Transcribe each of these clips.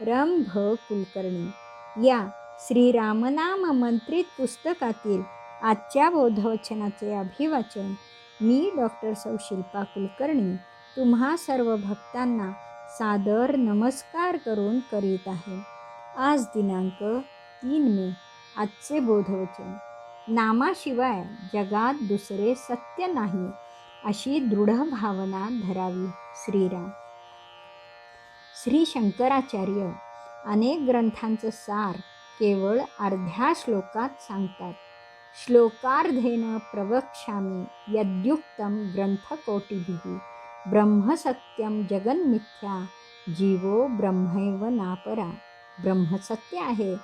रम भ कुलकर्णी. या श्रीरामनाम मंत्रित पुस्तकातील आजच्या बोधवचनाचे अभिवाचन मी डॉक्टर सौ. शिल्पा कुलकर्णी तुम्हा सर्व भक्तांना सादर नमस्कार करून करीत आहे. आज दिनांक तीन मे आजचे बोधवचन नामाशिवाय जगात दुसरे सत्य नाही अशी दृढ भावना धरावी श्रीराम. श्री शंकराचार्य अनेक ग्रंथांचं सार केवळ अर्ध्या श्लोकात सांगतात. श्लोकार्धेन प्रवक्ष्यामी यद्युक्तम ग्रंथकोटिभिः ब्रह्मसत्यम जगन्मिथ्या जीवो ब्रह्मैव नापरा. ब्रह्मसत्य आहे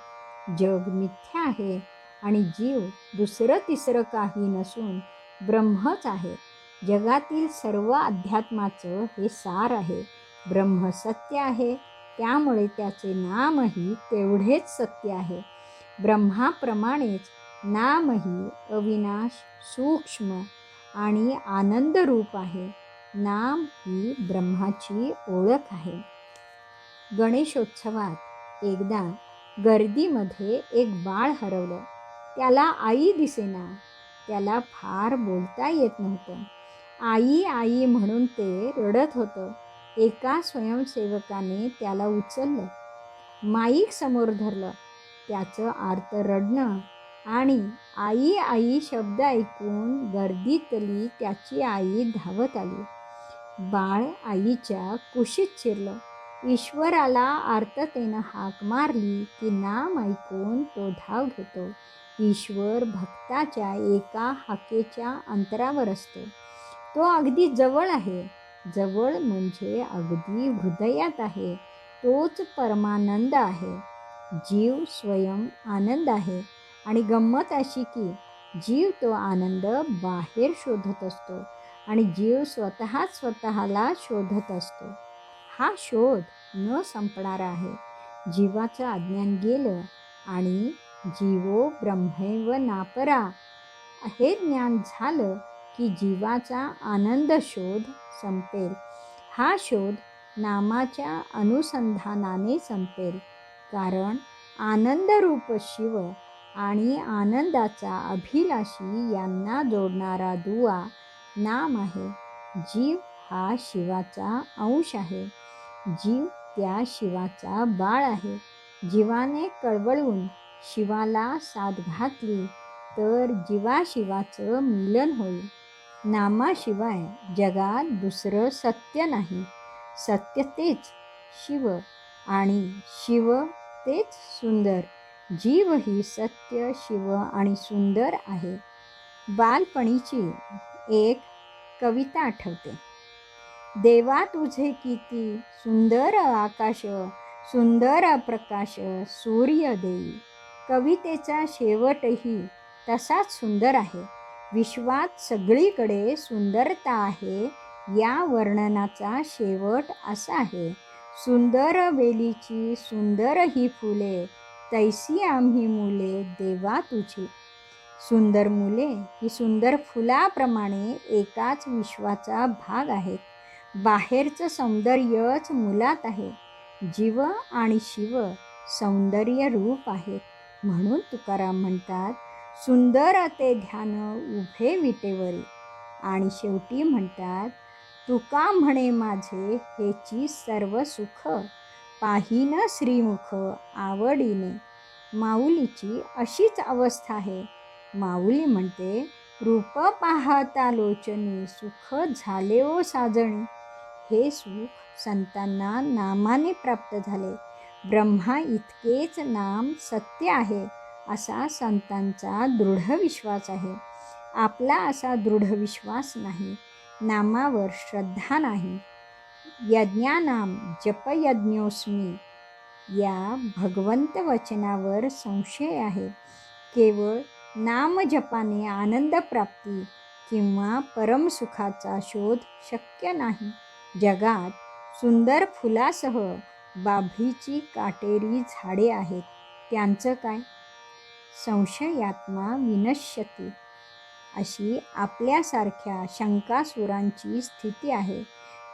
जग मिथ्या आहे आणि जीव दुसरं तिसरं काही नसून ब्रह्मच आहे. जगातील सर्व अध्यात्माचं हे सार आहे. ब्रह्म सत्य आहे. त्यामुळे त्याचे नामही तेवढेच सत्य आहे. ब्रह्माप्रमाणेच नामही अविनाश सूक्ष्म आणि आनंदरूप आहे. नाम ही ब्रह्माची ओळख आहे. गणेशोत्सवात एकदा गर्दीमध्ये एक बाळ हरवलं. त्याला आई दिसेना. त्याला फार बोलता येत नव्हतं. आई आई म्हणून ते रडत होतं. एका स्वयंसेवकाने त्याला उचललं. माईक समोर धरलं. त्याचं आर्त रडणं आणि आई आई शब्द ऐकून गर्दीतली त्याची आई धावत आली. बाळ आईच्या कुशीत शिरलं ईश्वराला आर्ततेनं हाक मारली की नाम ऐकून तो धाव घेतो. ईश्वर भक्ताच्या एका हाकेच्या अंतरावर असतो. तो अगदी जवळ आहे. जवळ म्हणजे अगदी हृदयात आहे. तोच परमानंद आहे. जीव स्वयं आनंद आहे. आणि गंमत अशी की जीव तो आनंद बाहेर शोधत असतो आणि जीव स्वतः स्वतःला शोधत असतो. हा शोध न संपणारा आहे. जीवाचं अज्ञान गेलं आणि जीवो ब्रह्मैव नापरा. हे ज्ञान झालं की जीवाचा आनंद शोध संपेल. हा शोध नामाच्या अनुसंधानाने संपेल. कारण आनंदरूप शिव आणि आनंदाचा अभिलाषी यांना जोडणारा दुवा नाम आहे. जीव हा शिवाचा अंश आहे. जीव त्या शिवाचा बाळ आहे. जीवाने कळवळून शिवाला साथ घातली तर जीवाशिवाचं मिलन होईल. नामाशिवाय जगात दुसरं सत्य नाही. सत्य तेच शिव आणि शिव तेच सुंदर. जीव ही सत्य शिव आणि सुंदर आहे. बालपणीची एक कविता आठवते. देवा तुझे किती सुंदर आकाश सुंदर प्रकाश सूर्य देई. कवितेचा शेवटही तसाच सुंदर आहे. विश्वात सगळीकडे सुंदरता आहे या वर्णनाचा शेवट असा आहे. सुंदर वेलीची सुंदर ही फुले तैसी आम्ही मुले देवा तुझी. सुंदर मुले ही सुंदर फुलाप्रमाणे एकाच विश्वाचा भाग आहेत. बाहेरचं सौंदर्यच मुलात आहे. जीव आणि शिव सौंदर्य रूप आहेत. म्हणून तुकाराम म्हणतात सुंदर ते ध्यान उभे विटेवरी. आणि शेवटी म्हणतात तुका म्हणे माझे हेची सर्व सुख पाहिन श्रीमुख आवडीने. माऊलीची अशीच अवस्था आहे. माऊली म्हणते रूप पाहता लोचनी सुख झाले ओ साजणी. हे सुख संतांना नामाने प्राप्त झाले. ब्रह्मा इतकेच नाम सत्य आहे. असा संतांचा दृढ विश्वास आहे. आपला असा दृढ विश्वास नाही. नामावर श्रद्धा नाही. यज्ञानाम जपयज्ञोस्मी या भगवंत वचनावर संशय आहे. केवळ नामजपाने आनंदप्राप्ती किंवा परमसुखाचा शोध शक्य नाही. जगात सुंदर फुलासह बाभीची काटेरी झाडे आहेत. त्यांचं काय? संशयात्मा विनश्यती. अशी आपल्यासारख्या शंकासुरांची स्थिती आहे.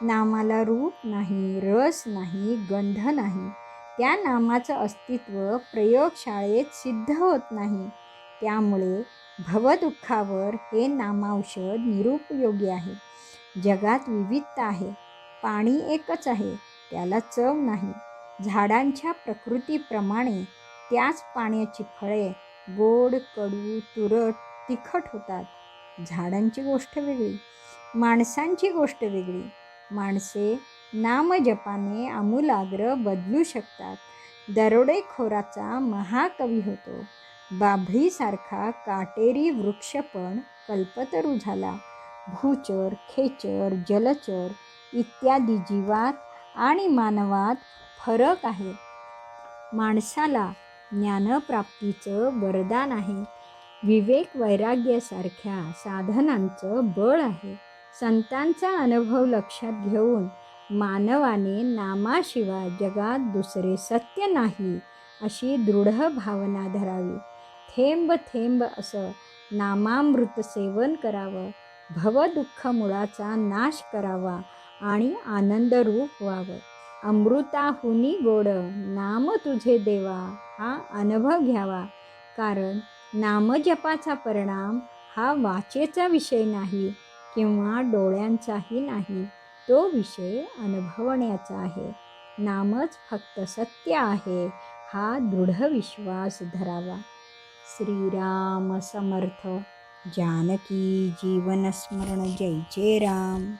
नामाला रूप नाही रस नाही गंध नाही. त्या नामाचं अस्तित्व प्रयोगशाळेत सिद्ध होत नाही. त्यामुळे भवदुःखावर हे नामाौषध निरुपयोगी आहे. जगात विविधता आहे. पाणी एकच आहे. त्याला चव नाही. झाडांच्या प्रकृतीप्रमाणे त्याच पाण्याची फळे गोड कडू तुरट तिखट होतात. झाडांची गोष्ट वेगळी माणसांची गोष्ट वेगळी. माणसे नामजपाने आमूलाग्र बदलू शकतात. दरोडेखोराचा महाकवी होतो. बाभळीसारखा काटेरी वृक्ष पण कल्पतरू झाला. भूचर खेचर जलचर इत्यादी जीवात आणि मानवात फरक आहे. माणसाला ज्ञानप्राप्तीचं वरदान आहे. विवेक वैराग्यासारख्या साधनांचं बळ आहे. संतांचा अनुभव लक्षात घेऊन मानवाने नामाशिवाय जगात दुसरे सत्य नाही अशी दृढ भावना धरावी. थेंब थेंब असं नामामृत सेवन करावं भवदुःख मुळाचा नाश करावा आणि आनंदरूप व्हावं. अमृताहुनी गोड नाम तुझे देवा. हा अनुभव घ्यावा. कारण नामजपाचा परिणाम हा वाचेचा विषय नाही किंवा डोळ्यांचाही नाही. तो विषय अनुभवण्याचा आहे. नामच फक्त सत्य आहे. हा दृढ विश्वास धरावा. श्रीराम समर्थ. जानकी जीवनस्मरण जय जय राम.